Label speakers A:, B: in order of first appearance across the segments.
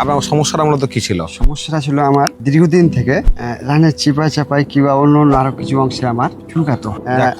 A: আপনার সমস্যাটা মূলত কি ছিল?
B: সমস্যাটা ছিল আমার দীর্ঘদিন থেকে রানের চিপাই চাপাই কিংবা অন্য অন্য আরও কিছু অংশে আমার চুলকাতো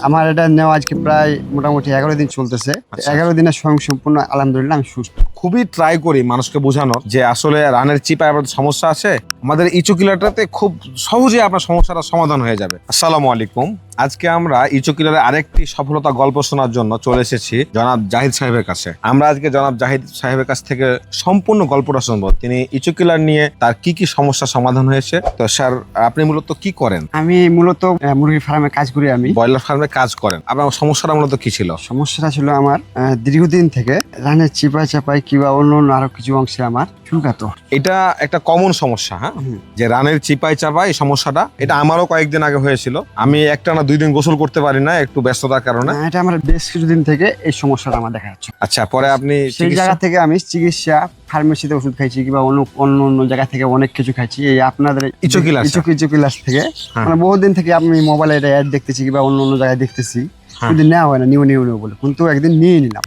B: আমার এটা নেওয়া আজকে প্রায় মোটামুটি এগারো দিন চলতেছে।
A: আচ্ছা।
B: এগারো দিনের স্বয়ং সম্পূর্ণ আলহামদুলিল্লাহ আমি সুস্থ।
A: খুবই ট্রাই করি মানুষকে বোঝানোর যে আসলে রানের চিপায় আপনার সমস্যা আছে। আমাদের ইচু কিলারটাতে খুব সহজে আপনার সমস্যাটা সমাধান হয়ে যাবে। আসসালামু আলাইকুম। আজকে আমরা ইচু কিলারের আরেকটি সফলতা গল্প শোনার জন্য চলে এসেছি জনাব জাহিদ সাহেবের কাছে। আমরা আজকে জনাব জাহিদ সাহেবের কাছ থেকে সম্পূর্ণ গল্পটা শুনব। তিনি ইচু কিলার নিয়ে তার কি কি সমস্যা সমাধান হয়েছে? তো স্যার আপনি মূলত কি করেন?
B: আমি মূলত আহ, মুরগির ফার্মে কাজ করি আমি।
A: ব্রয়লার ফার্মে কাজ করেন। আপনার সমস্যাটা মূলত কি ছিল?
B: সমস্যাটা ছিল আমার দীর্ঘদিন থেকে রানের চিপাই চাপাই কিংবা অন্য অন্য আরও কিছু অংশে আমার চুলকাতো।
A: এটা একটা কমন সমস্যা হ্যাঁ? যে রানের চিপাই চাপাই এই সমস্যাটা এটা আমারও কয়েকদিন আগে হয়েছিল। আমি একটা না দুই দিন গোসল করতে পারি না একটু ব্যস্ততার কারণে।
B: এটা আমার বেশ কিছুদিন থেকে এই সমস্যাটা আমার দেখা যাচ্ছে।
A: আচ্ছা পরে আপনি
B: সেই জায়গা থেকে আমি চিকিৎসা ফার্মেসিতে ওষুধ খাইছি কিংবা অন্য অন্য অন্য জায়গা থেকে অনেক কিছু খাইছি। এই আপনাদের
A: ইচোকিলাস।
B: ইচোকি ইচোকিলাস থেকে।
A: হ্যাঁ।
B: মানে বহুদিন থেকে আমি মোবাইলে এটা অ্যাড দেখতেছি কিংবা অন্য অন্য জায়গায় দেখতেছি।
A: হ্যাঁ।
B: কিন্তু নেওয়া হয় না নিউ নিউ নিউ বলে। কিন্তু একদিন নিয়ে নিলাম।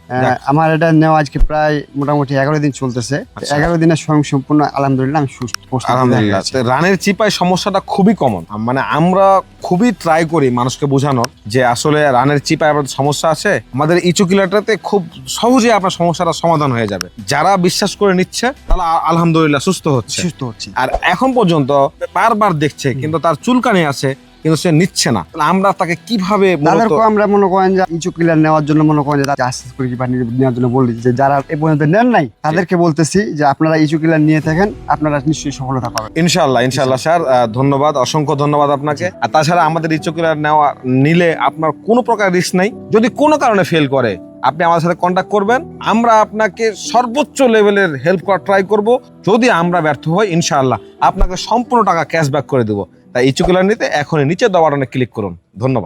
B: আমার এটা নেওয়া আজকে প্রায় মোটামুটি এগারো দিন চলতেছে।
A: আচ্ছা।
B: এগারো দিনের স্বয়ং সম্পূর্ণ আলহামদুলিল্লাহ আমি সুস্থ
A: আলহামদুলিল্লাহ। রানের চিপায় সমস্যাটা খুবই কমন মানে আমরা খুবই ট্রাই করি মানুষকে বোঝানোর যে আসলে রানের চিপায় আপনার সমস্যা আছে। আমাদের ইচু কিলাটাতে খুব সহজে আপনার সমস্যাটা সমাধান হয়ে যাবে। যারা বিশ্বাস করে নিচ্ছে তারা আলহামদুলিল্লাহ সুস্থ হচ্ছে।
B: সুস্থ হচ্ছে।
A: আর এখন পর্যন্ত বারবার দেখছে কিন্তু তার চুলকানি আছে কিন্তু সে নিচ্ছে না। আমরা তাকে কীভাবে
B: তাদেরকে আমরা মনে করেন যে ইচু ক্লিয়ার নেওয়ার জন্য মনে করেন যে করে কিংবা নেওয়ার জন্য বলি যে যারা এ পর্যন্ত নেন নাই তাদেরকে বলতেছি যে আপনারা ইচু ক্লিয়ার নিয়ে থাকেন আপনারা নিশ্চয়ই সফলতা পাবেন।
A: ইনশাল্লাহ ইনশাল্লাহ স্যার ধন্যবাদ অসংখ্য ধন্যবাদ আপনাকে। আর তাছাড়া আমাদের ইচোকুলার নেওয়া নিলে আপনার কোনো প্রকার রিস্ক নাই। যদি কোনো কারণে ফেল করে আপনি আমাদের সাথে কন্ট্যাক্ট করবেন। আমরা আপনাকে সর্বোচ্চ লেভেলের হেল্প করার ট্রাই করব। যদি আমরা ব্যর্থ হই ইনশাআল্লাহ আপনাকে সম্পূর্ণ টাকা ক্যাশব্যাক করে দেবো। তাই ইচোকুলার নিতে এখনই নিচে দেওয়া অনেক ক্লিক করুন। ধন্যবাদ।